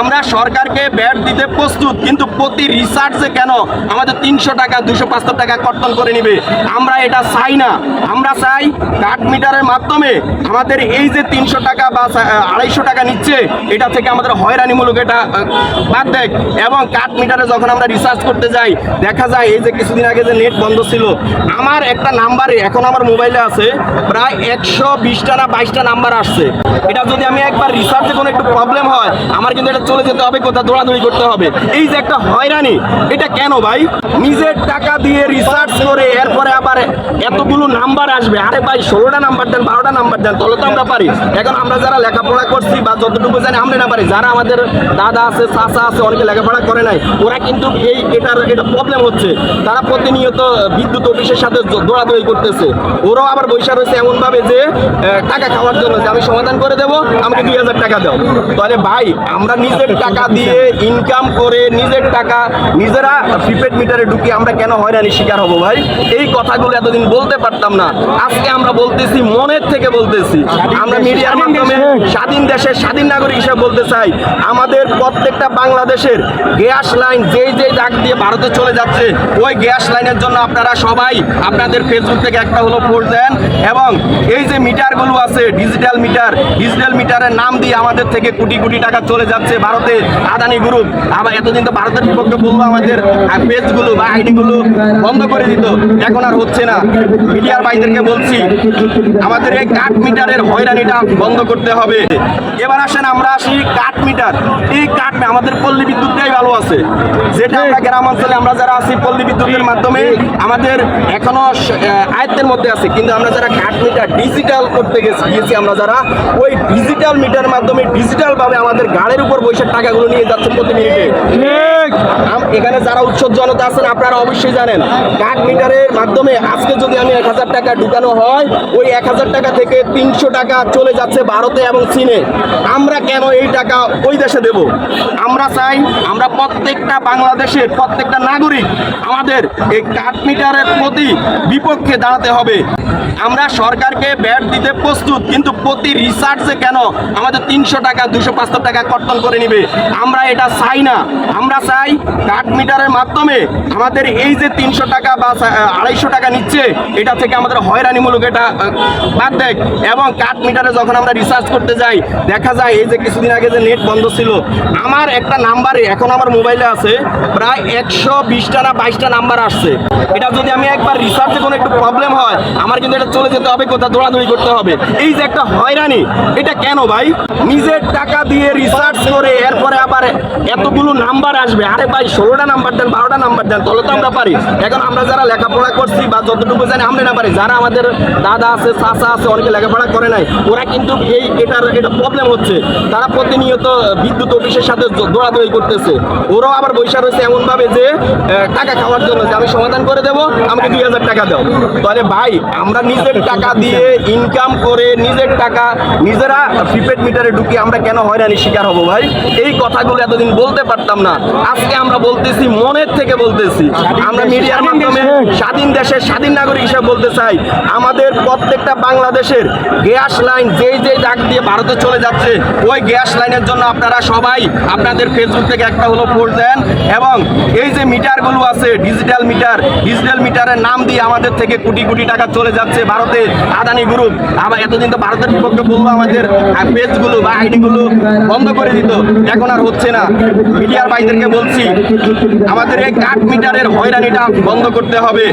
আমরা সরকারকে ব্যাট দিতে প্রস্তুত, কিন্তু প্রতি রিসার্চে কেন আমাদের তিনশো টাকা, দুশো পাঁচশো টাকা কর্তন করে নিবে? আমরা এটা চাই না। আমরা চাই কাঠ মিটারের মাধ্যমে আমাদের এই যে তিনশো টাকা বা আড়াইশো টাকা নিচ্ছে, এটা থেকে আমাদের হয়রানিমূলক এটা বাদ দেয়। এবং কাঠ মিটারে যখন আমরা রিসার্চ করতে যাই, দেখা যায় এই যে কিছুদিন আগে যে নেট বন্ধ ছিল, আমার একটা নাম্বারে এখন আমার মোবাইলে আছে, প্রায় একশো বিশটা না বাইশটা নাম্বার আসছে। এটা যদি আমি একবার রিসার্চে কোনো একটু প্রবলেম হয়, আমার কিন্তু এটা চলে যেতে হবে কোথাও দৌড়াদৌড়ি করতে হবে। এই যে একটা হয়রানি, এটা কেন ভাই? নিজের টাকা দিয়ে রিসার্চ করে এরপরে আবার এতগুলো নাম্বার আসবে। আরে ভাই, ষোলোটা নাম্বার দেন, বারোটা নাম্বার দেন, তাহলে তো আমরা পারি। এখন আমরা যারা লেখাপড়া করছি বা যতটুকু জানি, আমরা না পারি। যারা আমাদের দাদা আছে, চাচা আছে, অনেকে লেখাপড়া করে নাই, ওরা কিন্তু এই এটার এটা প্রবলেম হচ্ছে। তারা প্রতিনিয়ত বিদ্যুৎ অফিসের সাথে দৌড়াদৌড়ি করতেছে। ওরাও আবার বৈশা রয়েছে এমন ভাবে যে টাকা খাওয়ার জন্য যে আমি সমাধান করে দেবো, আমাকে দুই হাজার টাকা দাও। তাহলে ভাই, আমরা নিজের টাকা দিয়ে ইনকাম করে নিজের টাকা নিজেরা প্রিপেড মিটারে ঢুকি আমরা কেন হয়রানি শিকার হব ভাই? এই কথাগুলো এতদিন বলতে পারতাম না। আজকে আমরা বলতেছি মনের থেকে বলতেছি। আমরা মিডিয়ার মাধ্যমে স্বাধীন দেশের স্বাধীন নাগরিক হিসেবে বলতে চাই আমাদের প্রত্যেকটা বাংলাদেশের গ্যাস লাইন যেই যেই ডাক দিয়ে ভারতে চলে যাচ্ছে ওই গ্যাস লাইনের জন্য আপনারা সবাই আপনাদের ফেসবুক থেকে একটা হলো পোস্ট দেন এবং এই যে মিটারগুলো আছে ডিজিটাল মিটার ডিজিটাল মিটারের নাম দিয়ে আমাদের থেকে কোটি কোটি টাকা চলে যাচ্ছে ভারতে আদানি গ্রুপ আবার এতদিন তো ভারতের বিপক্ষে বলব আমাদের পেজগুলো বা আইডিগুলো বন্ধ করে দিত। এখন আর হচ্ছে না। মিডিয়ার ভাইদেরকে বলছি আমাদের এই কাঠ মিটারের হয়রানিটা বন্ধ করতে হবে। এবার আসেন আমরা আসি কাঠ মিটার। এই কাঠ আমাদের পল্লী বিদ্যুৎটাই ভালো আছে। যেটা আমরা গ্রাম অঞ্চলে আমরা যারা আছি পল্লী বিদ্যুতের মাধ্যমে আমাদের এখনও আয়ত্তের মধ্যে আছে। কিন্তু আমরা যারা কাঠ মিটার ডিজিটাল করতে গেছি আমরা যারা ওই ডিজিটাল মিটার মাধ্যমে ডিজিটাল ভাবে আমাদের গাড়ির উপর বৈশাখ টাকাগুলো নিয়ে যাচ্ছে প্রতি মিনিটে। এখানে যারা উৎসব জনতা আছেন আপনারা অবশ্যই জানেন কাঠ মিটারের মাধ্যমে আজকে যদি আমি এক হাজার টাকা ঢুকানো হয় ওই এক হাজার টাকা থেকে তিনশো টাকা চলে যাচ্ছে ভারতে এবং চীনে। আমরা কেন এই টাকা ওই দেশে দেব? আমরা চাই আমরা প্রত্যেকটা বাংলাদেশের প্রত্যেকটা নাগরিক আমাদের এই কাঠ মিটারের প্রতি বিপক্ষে দাঁড়াতে হবে। আমরা সরকারকে ব্যাট দিতে প্রস্তুত, কিন্তু প্রতি রিসার্চে কেন আমাদের তিনশো টাকা দুশো পাঁচশো টাকা কর্তন করে নিবে? আমরা এটা চাই না। আমরা চাই কাঠ মিটারের মাধ্যমে আমাদের এই যে তিনশো টাকা বা আড়াইশো টাকা নিচ্ছে, এটা থেকে আমাদের হয়রানিমূলক এটা বাদ দেয় এবং কাঠ মিটারে যখন আমরা রিসার্চ করতে যাই, দেখা যায় এই যে কিছুদিন আগে যে নেট বন্ধ ছিল, আমার একটা নাম্বারে এখন আমার মোবাইলে আছে, প্রায় একশো বিশটা না বাইশটা নাম্বার আসছে। এটা যদি আমি একবার রিসার্চে কোনো একটু প্রবলেম হয়, আমার কিন্তু এটা চলে যেতে হবে কোথাও দৌড়াদৌড়ি করতে হবে। এই যে একটা হয়রানি, এটা কেন ভাই? নিজের টাকা দিয়ে রিসার্চ করে এরপরে আবার এতগুলো নাম্বার আসবে। আরে ভাই, ষোলোটা নাম্বার দেন, বারোটা নাম্বার দেন, তাহলে তো আমরা পারি। এখন আমরা যারা লেখাপড়া করছি বা যতটুকু জানি, আমরা না পারি। যারা আমাদের দাদা আছে, চাচা আছে, অনেকে লেখাপড়া করে নাই, ওরা কিন্তু এই এটার, এটা প্রবলেম হচ্ছে। তারা প্রতিনিয়ত বিদ্যুৎ অফিসের সাথে দৌড়াদৌড়ি করতেছে। ওরাও আবার বৈশা রয়েছে এমন ভাবে যে টাকা খাওয়ার জন্য যে আমি সমাধান করে দেবো, আমাকে দুই হাজার টাকা দাও। তাহলে ভাই আমরা নিজের টাকা দিয়ে ইনকাম করে নিজের টাকা নিজেরা প্রিপেড মিটারে ঢুকি আমরা কেন হয়রানি শিকার হব ভাই? এই কথাগুলো এতদিন বলতে পারতাম না। আজকে আমরা বলতেছি, মনের থেকে বলতেছি। আমরা মিডিয়ার মাধ্যমে স্বাধীন দেশের স্বাধীন নাগরিক হিসেবে বলতে চাই, আমাদের প্রত্যেকটা বাংলাদেশের গ্যাস লাইন যেই যেই ডাক দিয়ে ভারতে চলে যাচ্ছে, ওই গ্যাস লাইনের জন্য আপনারা সবাই আপনাদের ফেসবুক থেকে একটা হলো পোস্ট দেন এবং এই যে মিটারগুলো আছে ডিজিটাল মিটার ডিজিটাল মিটারের নাম দিয়ে আমাদের থেকে কোটি কোটি টাকা চলে যাচ্ছে ভারতে আদানি গ্রুপ আবার এতদিন তো ভারতের বিপক্ষে বলব, আমাদের পেজগুলো বা আইডিগুলো বন্ধ করে দিত। এখন আর হচ্ছে না। মিডিয়ার ভাইদেরকে বলছি, আমাদের এই কাঠ মিটারের হয়রানিটা বন্ধ করতে হবে।